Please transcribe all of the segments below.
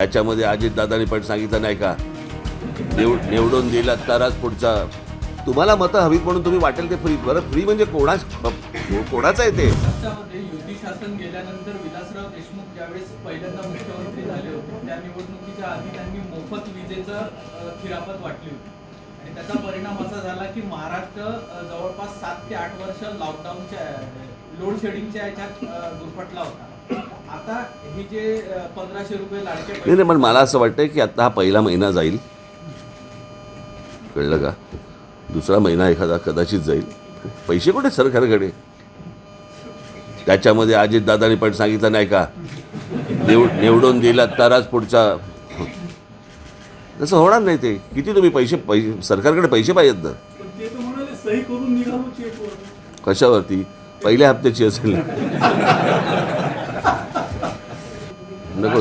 त्याच्यामध्ये अजितदादांनी पण सांगितलं नाही का? निव निवडून दिलात तरच पुढचा तुम्हाला मतं हवीत म्हणून तुम्ही वाटेल ते फ्री बरं फ्री म्हणजे कोणा कोणाचं आहे ते? युती शासन गेल्यानंतर विलासराव देशमुख ज्यावेळेस पहिल्यांदा मुख्यमंत्री झाले होते त्या निवडणुकीच्या आधी त्यांनी मोफत विजेचं खिरापत वाटली होती. आणि त्याचा परिणाम असा झाला की महाराष्ट्र जवळपास सात ते आठ वर्ष लॉकडाऊनच्या लोड शेडिंगच्या याच्यात दुर्पटला होता. आता हे जे अ, पंधराशे रुपये लाडके नाही नाही पण मला असं वाटतं की आता हा पहिला महिना जाईल. कळलं का? दुसरा महिना एखादा कदाचित जाईल. पैसे कुठे सरकारकडे? त्याच्यामध्ये अजितदादांनी पण सांगितलं नाही का? निवड निवडून दिलात तरच पुढचा. तसं होणार नाही ते. किती तुम्ही पैसे पैसे सरकारकडे पैसे पाहिजेत ना? कशावरती? पहिल्या हप्त्याची असेल नको.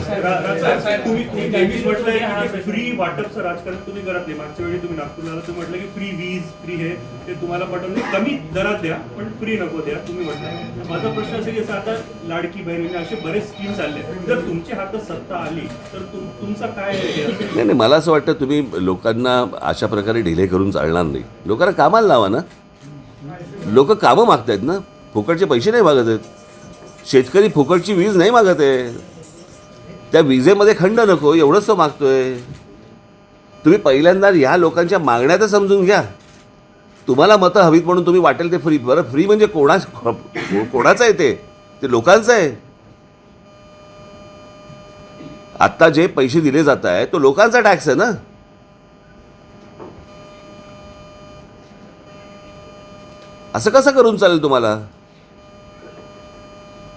फ्री वाटपचं राजकारण तुम्ही करत नाही. मागच्या वेळी तुम्ही नागपूरला तुम्ही म्हटलं की फ्री वीज फ्री हे ते तुम्हाला कमी दरात द्या पण फ्री नको द्या तुम्ही म्हटलं माझा प्रश्न की आता लाडकी बहीण असे बरेच स्कीम चालले जर तुमच्या हातात सत्ता आली तर तुम- तुमचा काय? नाही नाही मला असं वाटतं तुम्ही लोकांना अशा प्रकारे ढिले करून चालणार नाही. लोकांना कामाला लावा ना. लोक कामं मागतायत ना. फुकटचे पैसे नाही मागत आहेत. शेतकरी फुकटची वीज नाही मागत आहे. त्या विजेमध्ये खंड नको एवढंच तो मागतोय. तुम्ही पहिल्यांदा ह्या लोकांच्या मागण्या तर समजून घ्या. तुम्हाला मतं हवीत म्हणून तुम्ही वाटेल ते फ्री बरं फ्री म्हणजे कोणा कोणाचं आहे ते? ते लोकांचं आहे. आत्ता जे पैसे दिले जात आहे तो लोकांचा टॅक्स आहे ना? असं कसं करून चालेल तुम्हाला?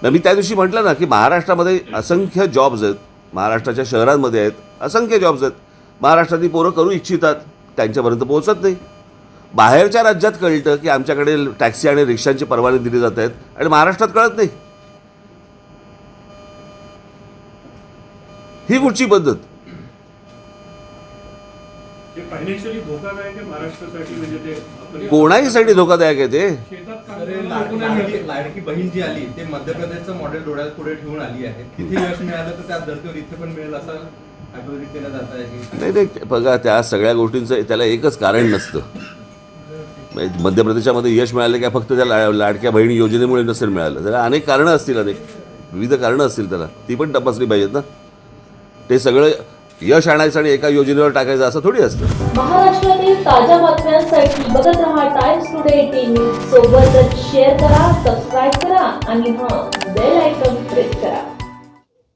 तर मी त्या दिवशी म्हटलं ना की महाराष्ट्रामध्ये असंख्य जॉब्स आहेत. महाराष्ट्राच्या शहरांमध्ये आहेत असंख्य जॉब्स आहेत. महाराष्ट्रातली पोरं करू इच्छितात त्यांच्यापर्यंत पोहोचत नाही. बाहेरच्या राज्यात कळतं की आमच्याकडे टॅक्सी आणि रिक्षांची परवाने दिली जात आहेत आणि महाराष्ट्रात कळत नाही. ही कुठची पद्धत? फायनान्शियली धोकादायक आहे महाराष्ट्रासाठी? म्हणजे ते कोणाहीसाठी धोकादायक आहे ते? लाडकी बहीण जी आली ते मध्य प्रदेशचं मॉडेल डोळ्यात पुढे ठेवून आली आहे. तिथे यश मिळालं तर त्या धर्तीवर इथे पण मिळेल असं अॅडव्होकेट केलं जात आहे की नाही नाही बघा त्या सगळ्या गोष्टींचं त्याला एकच कारण नसतं. म्हणजे मध्य प्रदेशामध्ये यश मिळालं काय फक्त त्या ला लाडक्या बहिणी योजनेमुळे नसेल मिळालं. त्याला अनेक कारणं असतील अनेक. विविध कारणं असतील त्याला. ती पण तपासली पाहिजेत ना. ते सगळं यश आणायचं आणि एका योजनेवर टाकायचं असं थोडी असतं. महाराष्ट्रातील ताज्या बातम्यांसाठी बघत रहा टाइम्स टुडे टीव्ही सोबतच शेअर करा सबस्क्राईब करा आणि हां बेल आयकॉन प्रेस करा.